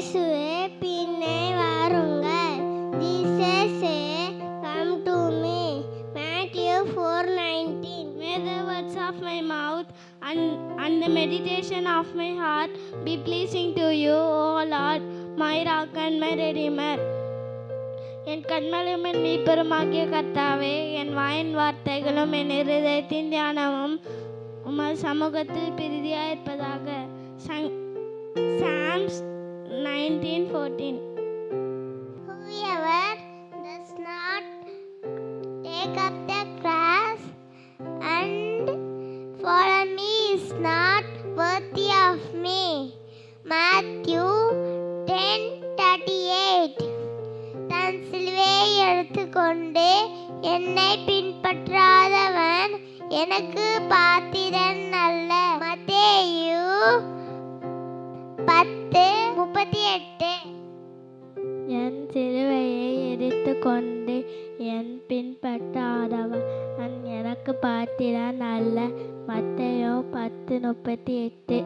இயேசுவே பின்னே வாருங்கள். Jesus come to me Matthew four nineteen May the of of my and and and the meditation of my heart be pleasing to you, O my my rock and my என் கண்மலையும் என் கர்த்தாவே என் வாயின் வார்த்தைகளும் என் இருதயத்தின் தியானமும் உமது சமூகத்தில் பிரதியாயிருப்பதாக. Sangh Psalms nineteen fourteen Whoever does not take up the cross and follow me is not worthy of me. Matthew 10:38 தன் சிலுவையை எடுத்துக்கொண்டு என்னை பின்பற்றாதவன் எனக்கு பாத்திரன் அல்ல மத்தேயு பத்து முப்பத்தி எட்டு என் சிலுவையை எரித்து கொண்டு என் பின்பற்றாதவன் எனக்கு பார்த்திடான் அல்ல மத்தையோ பத்து முப்பத்தி எட்டு